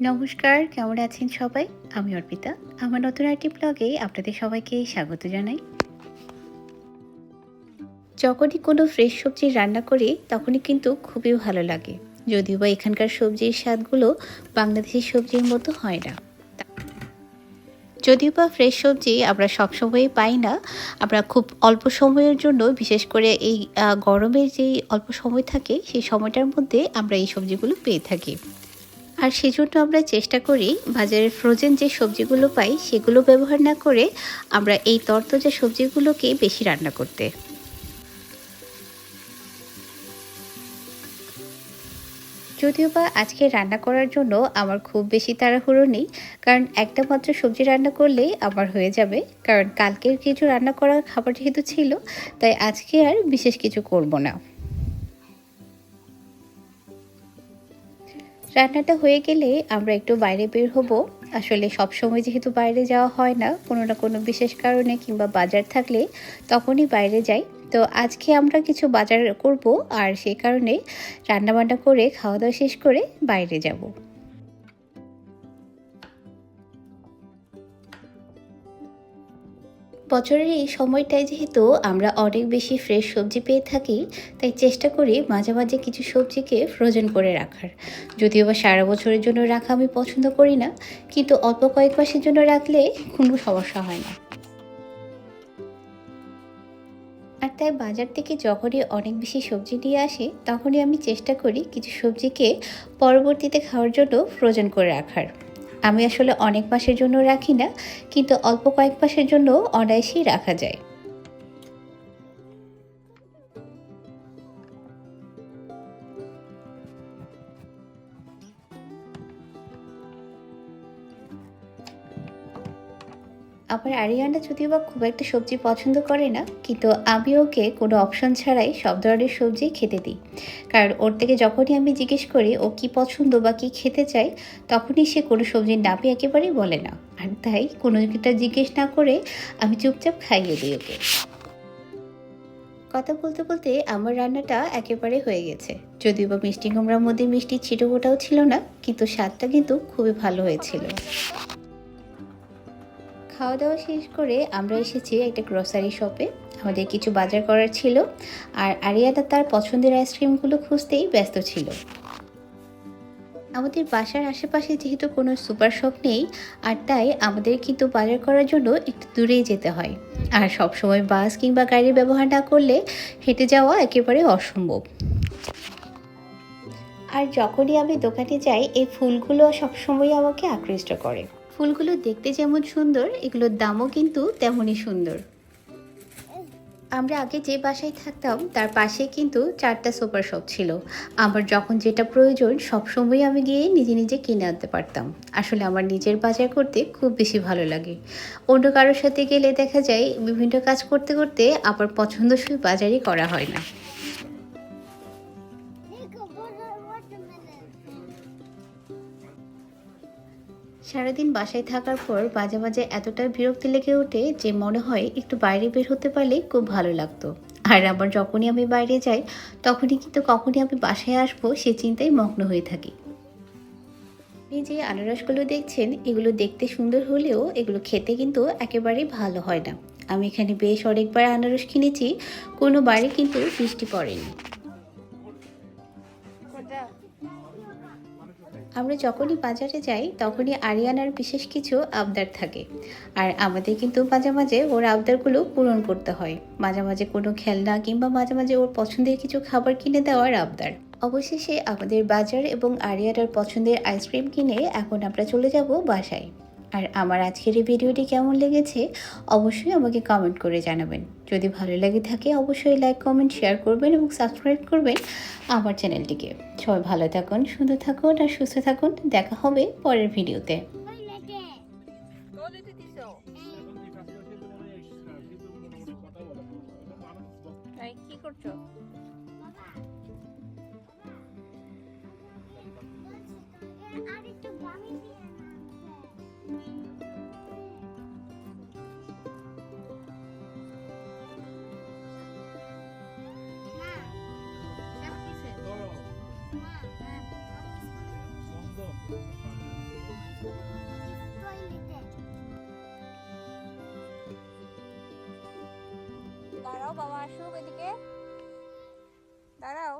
নমস্কার, কেমন আছেন সবাই? আমি অর্পিতা। আমার নতুন একটি ব্লগে আপনাদের সবাইকে স্বাগত জানাই। যখনই কোনো ফ্রেশ সবজি রান্না করি, তখনই কিন্তু খুবই ভালো লাগে। যদিও বা এখানকার সবজির স্বাদগুলো বাংলাদেশি সবজির মতো হয় না। যদিও বা ফ্রেশ সবজি আমরা সবসময়ই পাই না, আমরা খুব অল্প সময়ের জন্য, বিশেষ করে এই গরমের যেই অল্প সময় থাকে, সেই সময়টার মধ্যে আমরা এই সবজিগুলো পেয়ে থাকি। আর সেজন্য আমরা চেষ্টা করি বাজারের ফ্রোজেন যে সবজিগুলো পাই, সেগুলো ব্যবহার না করে আমরা এই তরতাজা সবজিগুলোকে বেশি রান্না করতে। যদিও বা আজকে রান্না করার জন্য আমার খুব বেশি তাড়াহুড়ো নেই, কারণ একটা মাত্র সবজি রান্না করলেই আমার হয়ে যাবে, কারণ কালকের কিছু রান্না করার খাবার যেহেতু ছিল, তাই আজকে আর বিশেষ কিছু করব না। রান্নাটা হয়ে গেলে আমরা একটু বাইরে বের হব। আসলে সব সময় যেহেতু বাইরে যাওয়া হয় না, কোনো না কোনো বিশেষ কারণে কিংবা বাজার থাকলে তখনই বাইরে যাই। তো আজকে আমরা কিছু বাজার করব আর সেই কারণে রান্নাবান্না করে, খাওয়া দাওয়া শেষ করে বাইরে যাব। বছরের এই সময়টায় যেহেতু আমরা অনেক বেশি ফ্রেশ সবজি পেয়ে থাকি, তাই চেষ্টা করি মাঝে মাঝে কিছু সবজিকে ফ্রোজেন করে রাখার। যদিও বা সারা বছরের জন্য রাখা আমি পছন্দ করি না, কিন্তু অল্প কয়েক মাসের জন্য রাখলে কোনো সমস্যা হয় না। আর তাই বাজার থেকে যখনই অনেক বেশি সবজি নিয়ে আসে, তখনই আমি চেষ্টা করি কিছু সবজিকে পরবর্তীতে খাওয়ার জন্য ফ্রোজেন করে রাখার। আমি আসলে অনেক মাসের জন্য রাখি না, কিন্তু অল্প কয়েক মাসের জন্য অনায়াসেই রাখা যায়। আমার আরিয়ানা যদিও বা খুব একটা সবজি পছন্দ করে না, কিন্তু আমি ওকে কোনো অপশন ছাড়াই সব ধরনের সবজি খেতে দিই। কারণ ওর থেকে যখনই আমি জিজ্ঞেস করি, ও কি পছন্দ বা কি খেতে চায়? তখনই সে কোনো সবজির নামই একেবারেই বলে না। আর তাই কোনো একটা জিজ্ঞেস না করে আমি চুপচাপ খাইয়ে দিই ওকে। কথা বলতে বলতে আমার রান্নাটা একেবারে হয়ে গেছে। যদিও বা মিষ্টি কুমড়ার মধ্যে মিষ্টি ছিটোফোটাও ছিল না, কিন্তু স্বাদটা কিন্তু খুবই ভালো হয়েছিল। খাওয়া দাওয়া শেষ করে আমরা এসেছি একটা গ্রোসারি শপে আমাদের কিছু বাজার করার ছিল আর আরিয়ানা তার পছন্দের আইসক্রিমগুলো খুঁজতেই ব্যস্ত ছিল। আমাদের বাসার আশেপাশে যেহেতু কোনো সুপার শপ নেই, আর তাই আমাদের কিন্তু বাজার করার জন্য একটু দূরেই যেতে হয়। আর সবসময় বাস কিংবা গাড়ির ব্যবহার না করলে হেঁটে যাওয়া একেবারে অসম্ভব। আর যখনই আমি দোকানে যাই, এই ফুলগুলো সবসময় আমাকে আকৃষ্ট করে। ফুলগুলো দেখতে যেমন সুন্দর, এগুলোর দামও কিন্তু তেমনই সুন্দর। আমরা আগে যে বাসায় থাকতাম, তার পাশে কিন্তু চারটা সুপার শপ ছিল। আমার যখন যেটা প্রয়োজন, সবসময় আমি গিয়ে নিজে নিজে কিনে আনতে পারতাম। আসলে আমার নিজের বাজার করতে খুব বেশি ভালো লাগে। অন্য কারোর সাথে গেলে দেখা যায়, বিভিন্ন কাজ করতে করতে আবার পছন্দসই বাজারই করা হয় না। সারাদিন বাসায় থাকার পর মাঝে মাঝে এতটা বিরক্তি লেগে ওঠে যে মনে হয় একটু বাইরে বের হতে পারলে খুব ভালো লাগতো। আর আবার যখনই আমি বাইরে যাই, তখনই কিন্তু কখনই আমি বাসায় আসব সে চিন্তায় মগ্ন হয়ে থাকি। এই যে আনারসগুলো দেখছেন, এগুলো দেখতে সুন্দর হলেও এগুলো খেতে কিন্তু একেবারেই ভালো হয় না। আমি এখানে বেশ অনেকবার আনারস কিনেছি, কোনো বাড়ি কিন্তু বৃষ্টি পড়েনি আমরা যখনই বাজারে যাই, তখনই আরিয়ানার বিশেষ কিছু আবদার থাকে। আর আমাদের কিন্তু মাঝে মাঝে ওর আবদারগুলো পূরণ করতে হয়। মাঝে মাঝে কোনো খেলনা কিংবা মাঝে মাঝে ওর পছন্দের কিছু খাবার কিনে দেওয়ার আবদার। অবশেষে আমাদের বাজার এবং আরিয়ানার পছন্দের আইসক্রিম কিনে এখন আমরা চলে যাব বাসায়। আর আমার আজকের এই ভিডিওটি কেমন লেগেছে অবশ্যই আমাকে কমেন্ট করে জানাবেন। যদি ভালো লাগে থাকে অবশ্যই লাইক কমেন্ট শেয়ার করবেন এবং সাবস্ক্রাইব করবেন আমার চ্যানেলটিকে সবাই ভালো থাকুন সুন্দর থাকুন আর সুস্থ থাকুন। দেখা হবে পরের ভিডিওতে। কি করছ বাবা আসুক এদিকে দাঁড়াও।